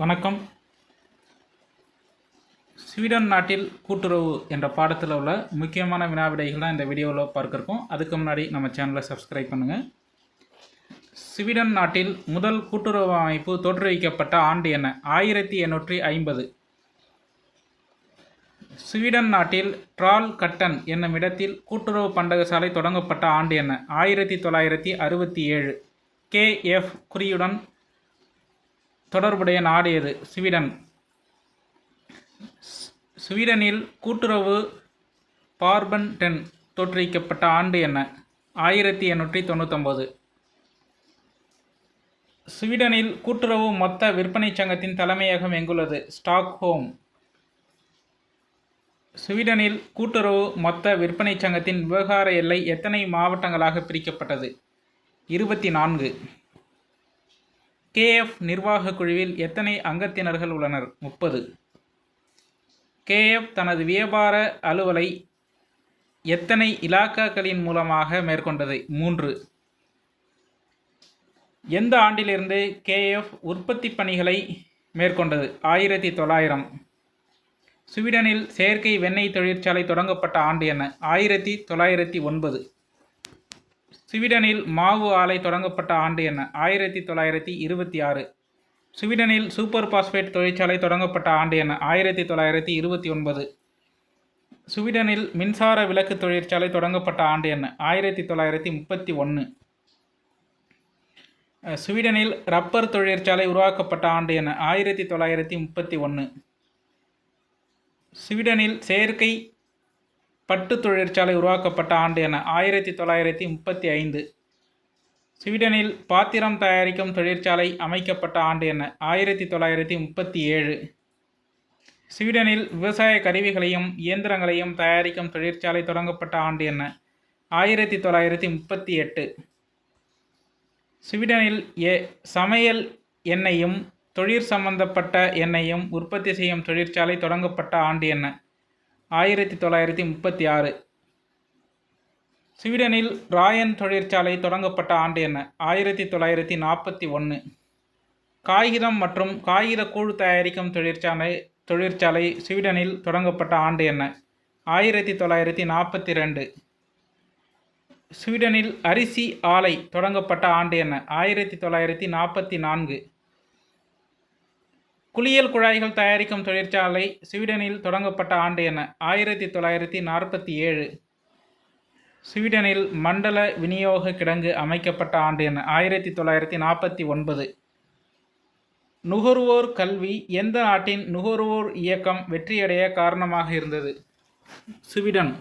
வணக்கம். ஸ்வீடன் நாட்டில் கூட்டுறவு என்ற பாடத்தில் உள்ள முக்கியமான வினாவிடைகள் தான் இந்த வீடியோவில் பார்க்குறோம். அதுக்கு முன்னாடி நம்ம சேனலை சப்ஸ்கிரைப் பண்ணுங்கள் ஸ்வீடன் நாட்டில் முதல் கூட்டுறவு அமைப்பு தோற்றுவிக்கப்பட்ட ஆண்டு என்ன? ஆயிரத்தி எண்ணூற்றி ஐம்பது. ஸ்வீடன் நாட்டில் ட்ரால் கட்டன் என்னும் இடத்தில் கூட்டுறவு பண்டகசாலை தொடங்கப்பட்ட ஆண்டு என்ன? ஆயிரத்தி தொள்ளாயிரத்தி அறுபத்தி ஏழு. கேஎஃப் குறியுடன் தொடர்புடைய நாடு எது? ஸ்வீடன். ஸ்வீடனில் கூட்டுறவு பார்பன் டென் தோற்றுவிக்கப்பட்ட ஆண்டு என்ன? ஆயிரத்தி எண்ணூற்றி தொண்ணூத்தொம்பது. ஸ்வீடனில் கூட்டுறவு மொத்த விற்பனை சங்கத்தின் தலைமையகம் எங்குள்ளது? ஸ்டாக்ஹோம். ஸ்வீடனில் கூட்டுறவு மொத்த விற்பனை சங்கத்தின் விவகார எல்லை எத்தனை மாவட்டங்களாக பிரிக்கப்பட்டது? இருபத்தி நான்கு. கேஎஃப் நிர்வாகக் குழுவில் எத்தனை அங்கத்தினர்கள் உள்ளனர்? முப்பது. கேஎஃப் தனது வியாபார அலுவலை எத்தனை இலாக்காக்களின் மூலமாக மேற்கொண்டது? மூன்று. எந்த ஆண்டிலிருந்து கேஎஃப் உற்பத்தி பணிகளை மேற்கொண்டது? ஆயிரத்தி தொள்ளாயிரம். ஸ்வீடனில் செயற்கை வெண்ணெய் தொழிற்சாலை தொடங்கப்பட்ட ஆண்டு என்ன? ஆயிரத்தி தொள்ளாயிரத்தி ஒன்பது. ஸ்வீடனில் மாவு ஆலை தொடங்கப்பட்ட ஆண்டு என்ன? ஆயிரத்தி தொள்ளாயிரத்தி இருபத்தி ஆறு. ஸ்வீடனில் சூப்பர் பாஸ்பேட் தொழிற்சாலை தொடங்கப்பட்ட ஆண்டு என்ன? ஆயிரத்தி தொள்ளாயிரத்தி இருபத்தி ஒன்பது. ஸ்வீடனில் மின்சார விளக்கு தொழிற்சாலை தொடங்கப்பட்ட ஆண்டு என்ன? ஆயிரத்தி தொள்ளாயிரத்தி முப்பத்தி ஒன்று. ஸ்வீடனில் ரப்பர் தொழிற்சாலை உருவாக்கப்பட்ட ஆண்டு என்ன? ஆயிரத்தி தொள்ளாயிரத்தி முப்பத்தி ஒன்று. ஸ்வீடனில் செயற்கை பட்டு தொழிற்சாலை உருவாக்கப்பட்ட ஆண்டு என ஆயிரத்தி தொள்ளாயிரத்தி முப்பத்தி ஐந்து. ஸ்வீடனில் பாத்திரம் தயாரிக்கும் தொழிற்சாலை அமைக்கப்பட்ட ஆண்டு என்ன ஆயிரத்தி தொள்ளாயிரத்தி முப்பத்தி ஏழு. ஸ்வீடனில் விவசாய கருவிகளையும் இயந்திரங்களையும் தயாரிக்கும் தொழிற்சாலை தொடங்கப்பட்ட ஆண்டு என்ன ஆயிரத்தி தொள்ளாயிரத்தி முப்பத்தி எட்டு. ஸ்வீடனில் எ சமையல் எண்ணெயும் தொழிற் சம்பந்தப்பட்ட எண்ணெயும் உற்பத்தி செய்யும் தொழிற்சாலை தொடங்கப்பட்ட ஆண்டு என்ன ஆயிரத்தி தொள்ளாயிரத்தி முப்பத்தி ஆறு. ஸ்வீடனில் ராயன் தொழிற்சாலை தொடங்கப்பட்ட ஆண்டு என்ன? ஆயிரத்தி தொள்ளாயிரத்தி நாற்பத்தி ஒன்று காகிதம் மற்றும் காகித கூழ் தயாரிக்கும் தொழிற்சாலை தொழிற்சாலை ஸ்வீடனில் தொடங்கப்பட்ட ஆண்டு என்ன? ஆயிரத்தி தொள்ளாயிரத்தி நாற்பத்தி ரெண்டு. ஸ்வீடனில் அரிசி ஆலை தொடங்கப்பட்ட ஆண்டு என்ன? ஆயிரத்தி தொள்ளாயிரத்தி நாற்பத்தி நான்கு. குளியல் குழாய்கள் தயாரிக்கும் தொழிற்சாலை ஸ்வீடனில் தொடங்கப்பட்ட ஆண்டு என்ன ஆயிரத்தி தொள்ளாயிரத்தி நாற்பத்தி ஏழு. ஸ்வீடனில் மண்டல விநியோக கிடங்கு அமைக்கப்பட்ட ஆண்டு என்ன ஆயிரத்தி தொள்ளாயிரத்தி நாற்பத்தி ஒன்பது. நுகர்வோர் கல்வி எந்த நாட்டின் நுகர்வோர் இயக்கம் வெற்றியடைய காரணமாக இருந்தது? ஸ்வீடன்.